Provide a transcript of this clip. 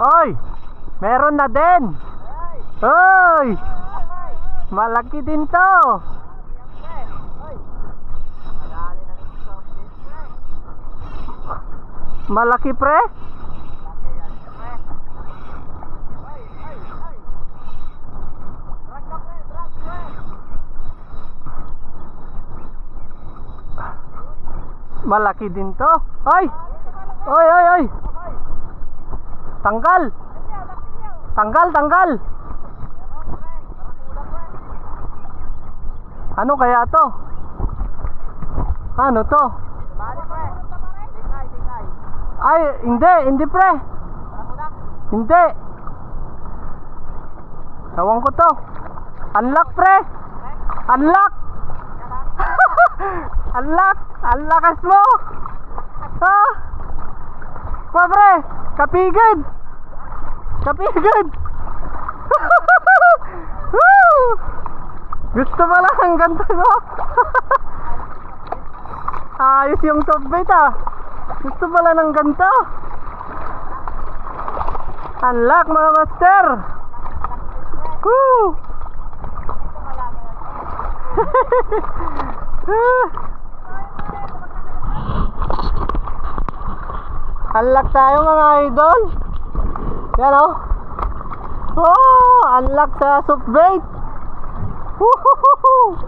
Oy! Meron na din! Oy! Malaki din to! Malaki pre? Malaki din to. Ay! Oy, oy, oy! Tanggal! Tanggal, tanggal! Ano kaya to? Ano to? Ay, hindi, hindi pre. Hindi. Ewan ko to. Unlock pre. Unlock. Unlock. Unlockas mo. Ha? Pa pre. Kapigad. Kapigad. Woo! Gusto lang ang ganda ko. Ayos yung top bait ah. Gusto pala ng ganito. Unlock mga master. Woo! Unlock tayo mga idol. Yan o. Oh, unlock sa soft bait. Woohoo!